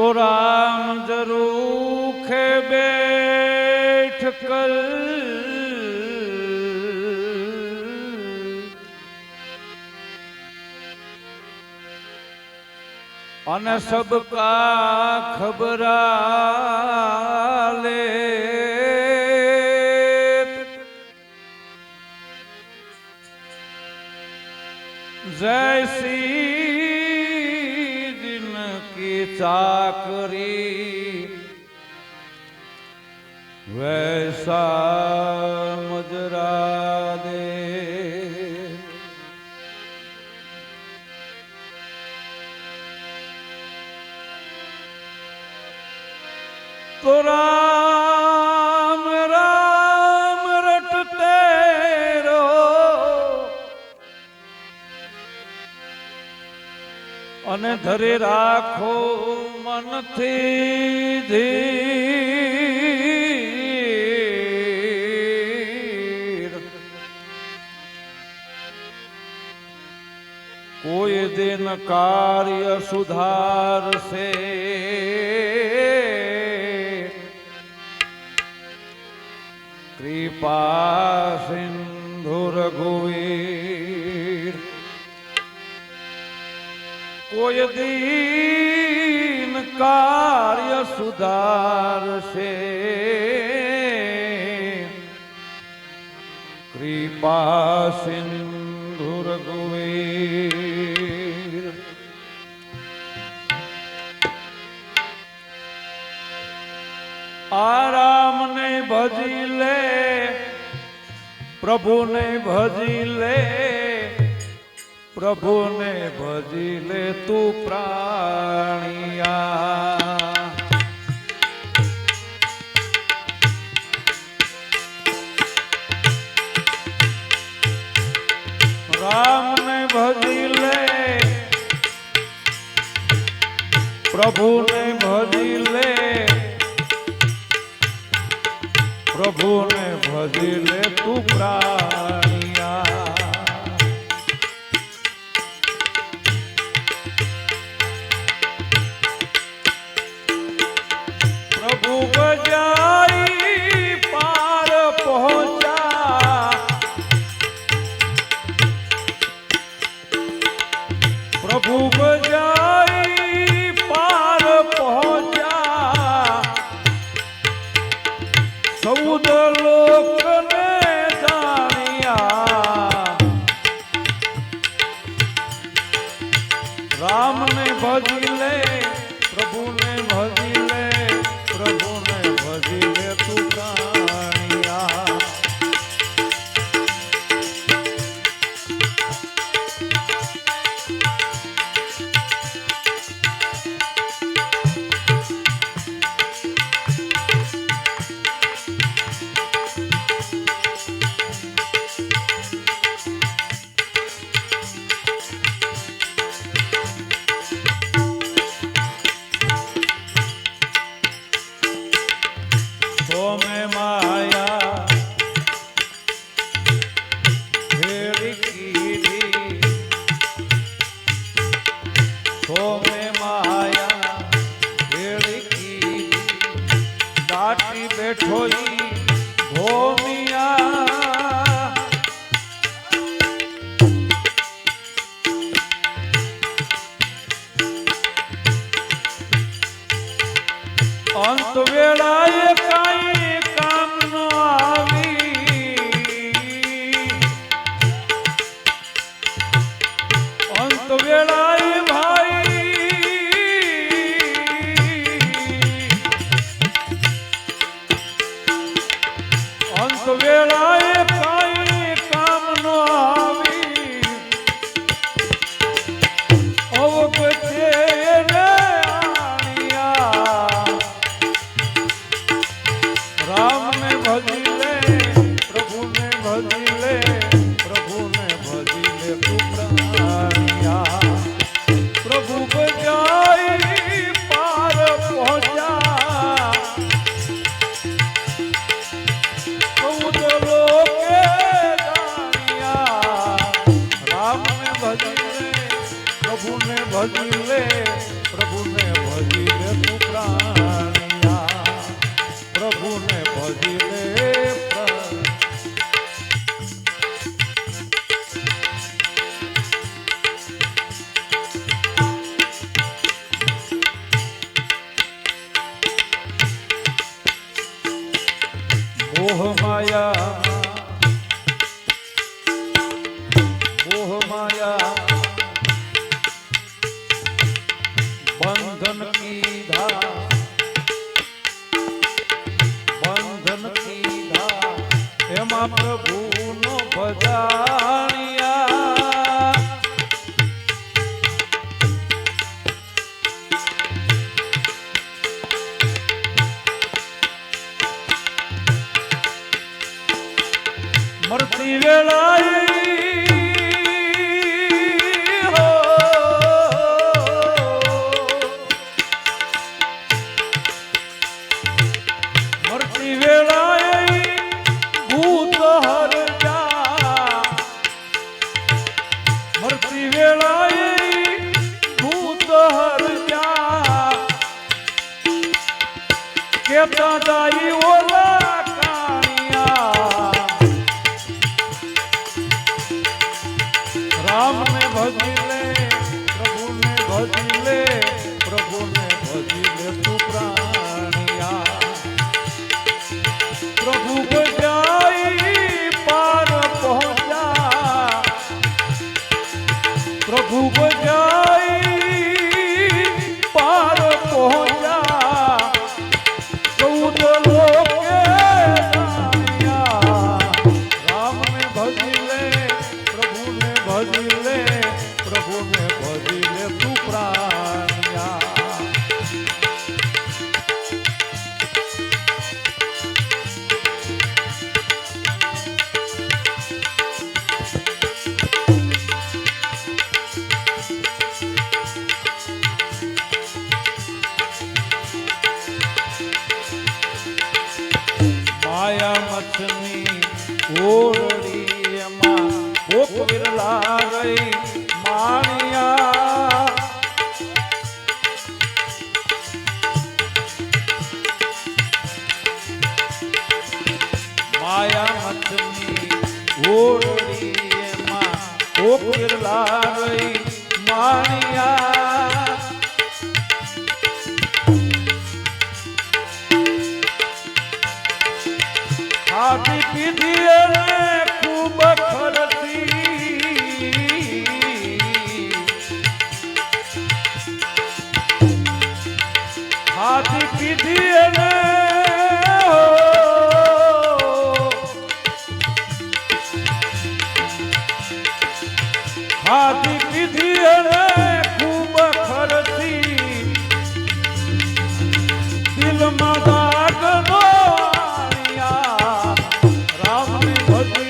તો રામ જરૂખે બેઠ કર અને સબકા ખબરા લે. સાગરી. વૈસા અને ધરે રાખો મનથી ધીર. કોઈ દિન કાર્ય સુધારશે. કૃપા સિંધુ રઘુવીર કોઈ દીન કાર્ય સુધારશે. કૃપા સિંધુ રઘુવીર. આરામને ભજી લે પ્રભુને ભજી લે. પ્રભુને ભજી લે તું પ્રાણિયા. રામને ભજી લે. પ્રભુને ભજી લે. પ્રભુને ભજી લે તું પ્રાણિયા 我。પ્રભુને ભજીને મોહમાયા મોહમાયા બંધન કી ધા પ્રભુનો ભજાણિયા. રામ ને ભજી લે પ્રભુ ને ભજી લે 오. Hold me.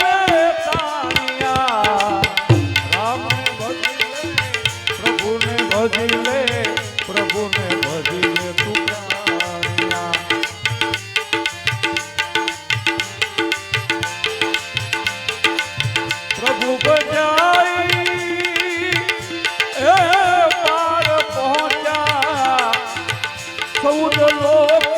Oh.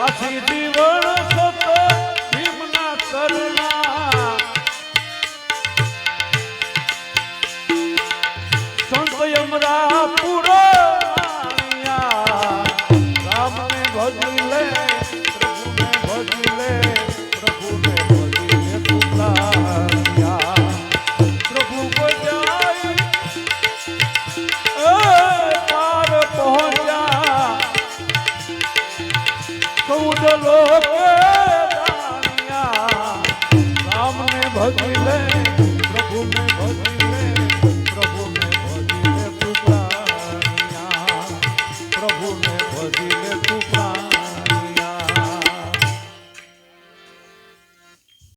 আছি দিব বলো